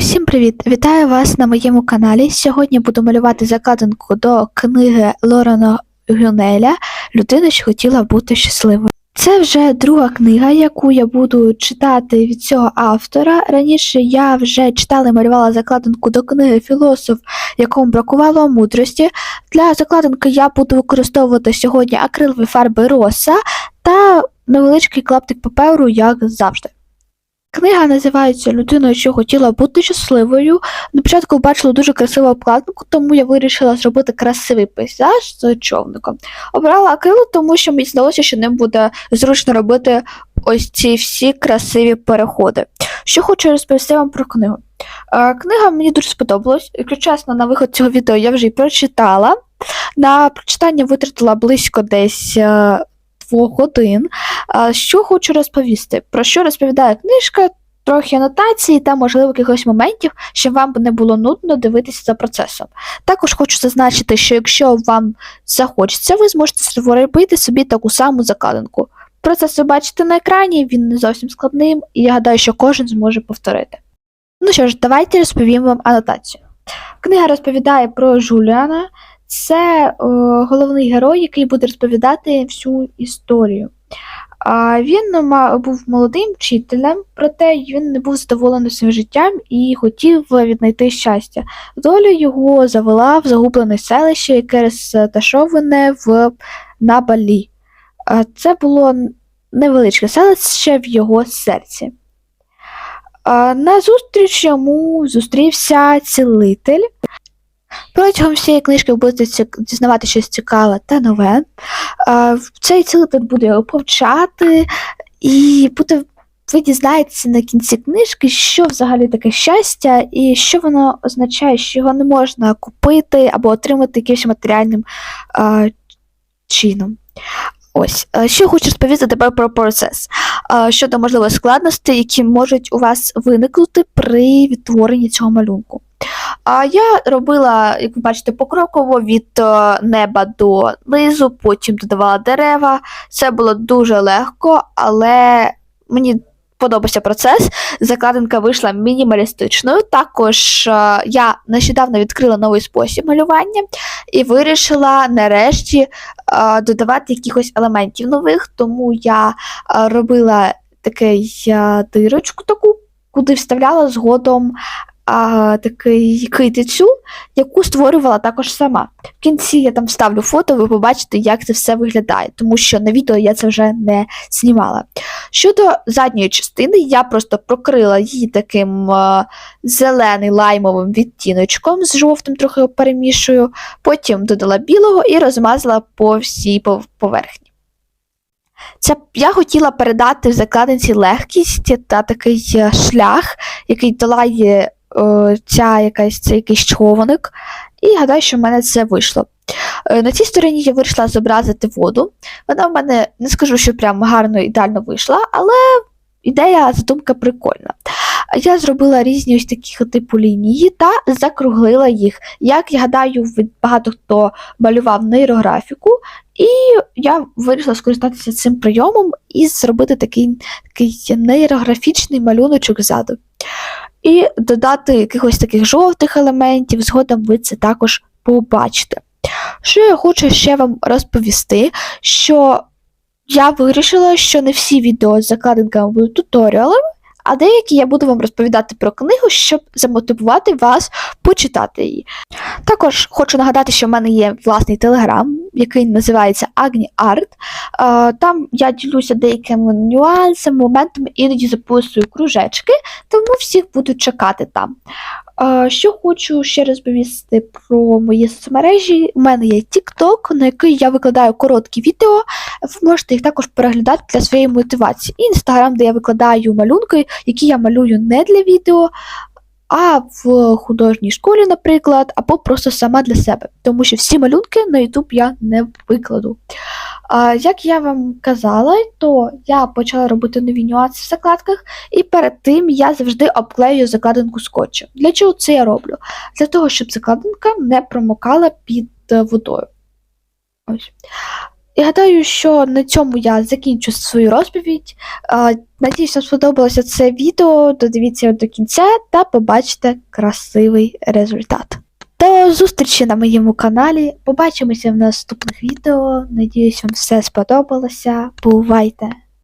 Усім привіт! Вітаю вас на моєму каналі. Сьогодні буду малювати закладинку до книги Лорена Гюнеля Людина, що хотіла бути щасливою. Це вже друга книга, яку я буду читати від цього автора. Раніше я вже читала і малювала закладинку до книги Філософ, якому бракувало мудрості. Для закладинки я буду використовувати сьогодні акрилові фарби роса та невеличкий клаптик паперу, як завжди. Книга називається Людина, що хотіла бути щасливою. На початку бачила дуже красиву обкладинку, тому я вирішила зробити красивий пейзаж з човником. Обрала акрилу, тому що мені здалося, що ним буде зручно робити ось ці всі красиві переходи. Що хочу розповісти вам про книгу. Е, Книга мені дуже сподобалась. Якщо чесно, на виход цього відео я вже її прочитала. На прочитання витратила близько десь е, двох годин. Що хочу розповісти? Про що розповідає книжка? Трохи анотації та, можливо, якихось моментів, щоб вам не було нудно дивитися за процесом. Також хочу зазначити, що якщо вам захочеться, ви зможете зробити собі таку саму закладинку. Процес ви бачите на екрані, він не зовсім складним, і я гадаю, що кожен зможе повторити. Ну що ж, давайте розповім вам анотацію. Книга розповідає про Жуліана, це о, головний герой, який буде розповідати всю історію. А Він ма- був молодим вчителем, проте він не був задоволений своїм життям і хотів віднайти щастя. Доля його завела в загублене селище, яке розташоване в на Балі. А Це було невеличке селище в його серці. А На зустріч йому зустрівся цілитель. Протягом всієї книжки ви будете дізнавати щось цікаве та нове. Цей цілитель буде повчати, і буде, ви дізнаєтеся на кінці книжки, що взагалі таке щастя, і що воно означає, що його не можна купити або отримати якимось матеріальним а, чином. Ось, що хочу розповісти тепер про процес щодо можливих складностей, які можуть у вас виникнути при відтворенні цього малюнку. А я робила, як ви бачите, покроково від е, неба до низу, потім додавала дерева. Це було дуже легко, але мені подобався процес. Закладинка вийшла мінімалістичною. Також е, я нещодавно відкрила новий спосіб малювання і вирішила нарешті е, додавати якихось елементів нових, тому я робила такий дирочку таку, куди вставляла згодом а, такий китицю, яку створювала також сама. В кінці я там ставлю фото, ви побачите, як це все виглядає, тому що на відео я це вже не знімала. Щодо задньої частини, я просто прокрила її таким е, зелений лаймовим відтіночком з жовтим, трохи перемішую, потім додала білого і розмазала по всій поверхні. Це я хотіла передати в закладинці легкість та такий е, шлях, який долає ця якась, цей якийсь човник, і гадаю, що в мене це вийшло. Е, На цій стороні я вирішила зобразити воду. Вона в мене не скажу, що прям гарно ідеально вийшла, але ідея, задумка прикольна. Я зробила різні ось такі типу лінії та закруглила їх. Як я гадаю, багато хто малював нейрографіку, і я вирішила скористатися цим прийомом і зробити такий, такий нейрографічний малюночок ззаду. І додати якихось таких жовтих елементів, згодом ви це також побачите. Що я хочу ще вам розповісти, що я вирішила, що не всі відео з закладинками будуть туторіалами, а деякі я буду вам розповідати про книгу, щоб замотивувати вас почитати її. Також хочу нагадати, що в мене є власний телеграм, який називається Agni Art. Е, Там я ділюся деякими нюансами, моментами, іноді записую кружечки, тому всіх буду чекати там. Е, Що хочу ще розповісти про мої соцмережі. У мене є TikTok, на який я викладаю короткі відео. Ви можете їх також переглядати для своєї мотивації. І Instagram, де я викладаю малюнки, які я малюю не для відео, а в художній школі, наприклад, або просто сама для себе. Тому що всі малюнки на YouTube я не викладу. А, як я вам казала, то я почала робити нові нюанси в закладках, і перед тим я завжди обклею закладинку скотчем. Для чого це я роблю? Для того, щоб закладинка не промокала під е, водою. Ось. І гадаю, що на цьому я закінчу свою розповідь. Надіюсь, вам сподобалося це відео. Додивіться його до кінця та побачите красивий результат. До зустрічі на моєму каналі. Побачимося в наступних відео. Надіюсь, вам все сподобалося. Бувайте!